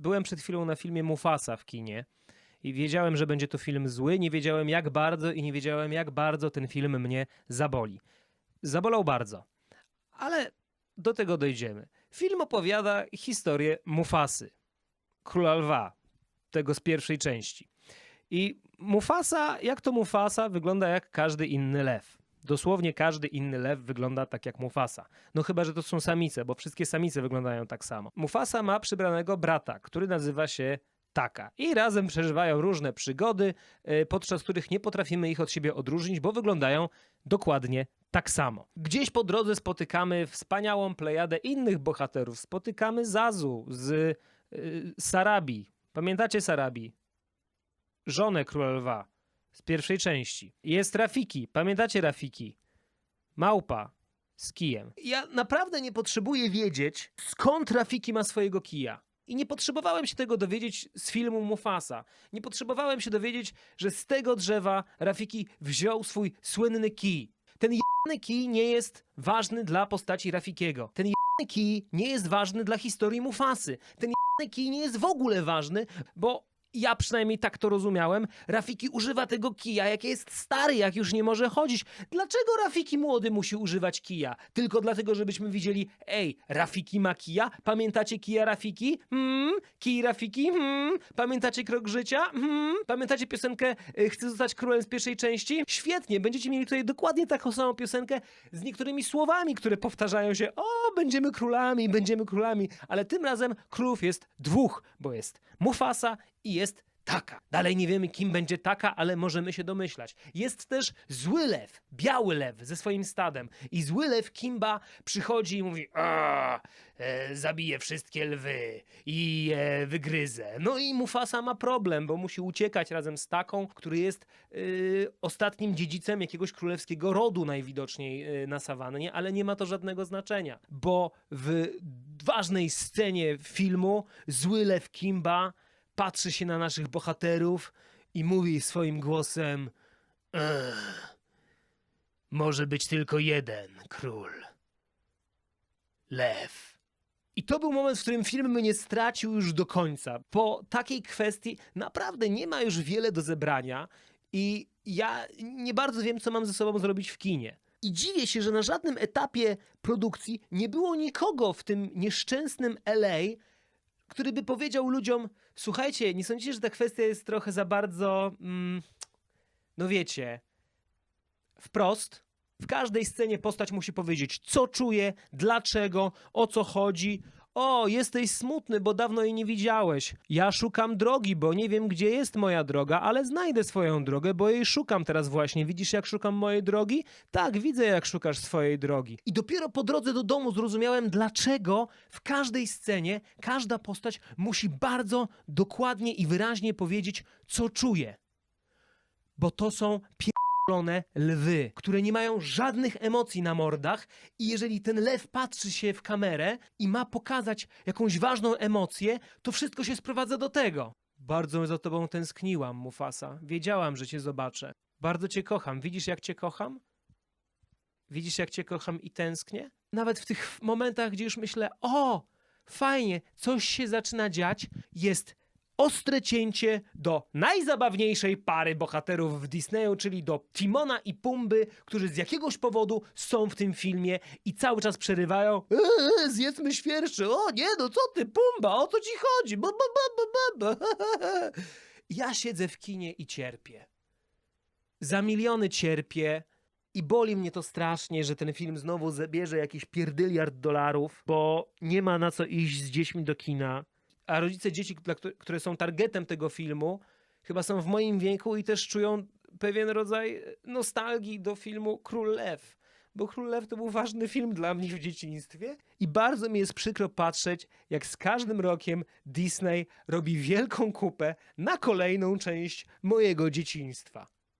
byłem przed chwilą na filmie Mufasa w kinie i wiedziałem, że będzie to film zły, nie wiedziałem jak bardzo i nie wiedziałem jak bardzo ten film mnie zaboli. Zabolał bardzo, ale do tego dojdziemy. Film opowiada historię Mufasy, króla lwa, tego z pierwszej części. I Mufasa, jak to Mufasa, wygląda jak każdy inny lew. Dosłownie każdy inny lew wygląda tak jak Mufasa. No chyba, że to są samice, bo wszystkie samice wyglądają tak samo. Mufasa ma przybranego brata, który nazywa się Taka. I razem przeżywają różne przygody, y, podczas których nie potrafimy ich od siebie odróżnić, bo wyglądają dokładnie tak samo. Gdzieś po drodze spotykamy wspaniałą plejadę innych bohaterów. Spotykamy Zazu z y, Sarabi. Pamiętacie Sarabi? Żonę Króla Lwa z pierwszej części. Jest Rafiki. Pamiętacie Rafiki? Małpa z kijem. Ja naprawdę nie potrzebuję wiedzieć, skąd Rafiki ma swojego kija. I nie potrzebowałem się tego dowiedzieć z filmu Mufasa. Nie potrzebowałem się dowiedzieć, że z tego drzewa Rafiki wziął swój słynny kij. Ten jebany kij nie jest ważny dla postaci Rafikiego. Ten jebany kij nie jest ważny dla historii Mufasy. Ten jebany kij nie jest w ogóle ważny, bo ja przynajmniej tak to rozumiałem. Rafiki używa tego kija, jak jest stary, jak już nie może chodzić. Dlaczego Rafiki młody musi używać kija? Tylko dlatego, żebyśmy widzieli, ej, Rafiki ma kija? Pamiętacie kija Rafiki? Hmm? Kij Rafiki? Hmm? Pamiętacie krok życia? Hmm? Pamiętacie piosenkę y, Chcę zostać królem z pierwszej części? Świetnie, będziecie mieli tutaj dokładnie taką samą piosenkę z niektórymi słowami, które powtarzają się. O, będziemy królami, będziemy królami. Ale tym razem królów jest dwóch, bo jest Mufasa i jest Taka. Dalej nie wiemy, kim będzie Taka, ale możemy się domyślać. Jest też zły lew, biały lew ze swoim stadem. I zły lew Kimba przychodzi i mówi: A, e, zabiję wszystkie lwy i e, wygryzę. No i Mufasa ma problem, bo musi uciekać razem z Taką, który jest e, ostatnim dziedzicem jakiegoś królewskiego rodu najwidoczniej e, na sawannie, ale nie ma to żadnego znaczenia, bo w ważnej scenie filmu zły lew Kimba patrzy się na naszych bohaterów i mówi swoim głosem: "Ech, Może być tylko jeden król. Lew. I to był moment, w którym film mnie stracił już do końca. Po takiej kwestii naprawdę nie ma już wiele do zebrania i ja nie bardzo wiem, co mam ze sobą zrobić w kinie. I dziwię się, że na żadnym etapie produkcji nie było nikogo w tym nieszczęsnym LA, który by powiedział ludziom: Słuchajcie, nie sądzicie, że ta kwestia jest trochę za bardzo. Mm, no wiecie, wprost. W każdej scenie postać musi powiedzieć, co czuje, dlaczego, o co chodzi. O, jesteś smutny, bo dawno jej nie widziałeś. Ja szukam drogi, bo nie wiem, gdzie jest moja droga, ale znajdę swoją drogę, bo jej szukam teraz właśnie. Widzisz, jak szukam mojej drogi? Tak, widzę, jak szukasz swojej drogi. I dopiero po drodze do domu zrozumiałem, dlaczego w każdej scenie każda postać musi bardzo dokładnie i wyraźnie powiedzieć, co czuje. Bo to są lwy, które nie mają żadnych emocji na mordach i jeżeli ten lew patrzy się w kamerę i ma pokazać jakąś ważną emocję, to wszystko się sprowadza do tego. Bardzo za tobą tęskniłam, Mufasa. Wiedziałam, że cię zobaczę. Bardzo cię kocham. Widzisz, jak cię kocham? Widzisz, jak cię kocham i tęsknię? Nawet w tych momentach, gdzie już myślę, o, fajnie, coś się zaczyna dziać, jest ostre cięcie do najzabawniejszej pary bohaterów w Disneyu, czyli do Timona i Pumby, którzy z jakiegoś powodu są w tym filmie i cały czas przerywają eee, zjedzmy świerszczy, o nie, no co ty, Pumba, o co ci chodzi? Ba, ba, ba, ba, ba. Ja siedzę w kinie i cierpię. Za miliony cierpię i boli mnie to strasznie, że ten film znowu zabierze jakiś pierdyliard dolarów, bo nie ma na co iść z dziećmi do kina. A rodzice dzieci, które są targetem tego filmu, chyba są w moim wieku i też czują pewien rodzaj nostalgii do filmu Król Lew. Bo Król Lew to był ważny film dla mnie w dzieciństwie. I bardzo mi jest przykro patrzeć, jak z każdym rokiem Disney robi wielką kupę na kolejną część mojego dzieciństwa.